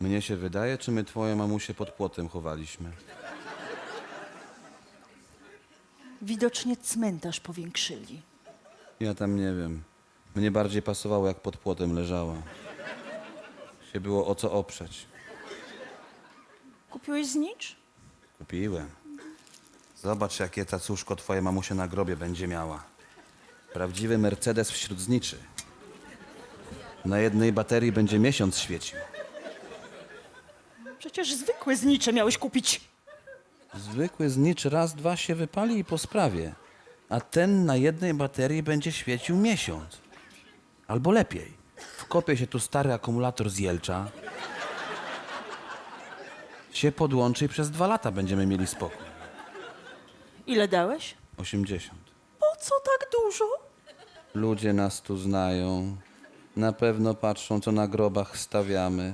Mnie się wydaje, czy my twoją mamusię pod płotem chowaliśmy? Widocznie cmentarz powiększyli. Ja tam nie wiem. Mnie bardziej pasowało, jak pod płotem leżała. Się było o co oprzeć. Kupiłeś znicz? Kupiłem. Zobacz, jakie cacuszko twoja mamusia na grobie będzie miała. Prawdziwy Mercedes wśród zniczy. Na jednej baterii będzie miesiąc świecił. Przecież zwykłe znicze miałeś kupić. Zwykły znicz raz, dwa się wypali i po sprawie. A ten na jednej baterii będzie świecił miesiąc. Albo lepiej. Wkopie się tu stary akumulator z Jelcza. Się podłączy i przez dwa lata będziemy mieli spokój. Ile dałeś? 80. Po co tak dużo? Ludzie nas tu znają. Na pewno patrzą, co na grobach stawiamy.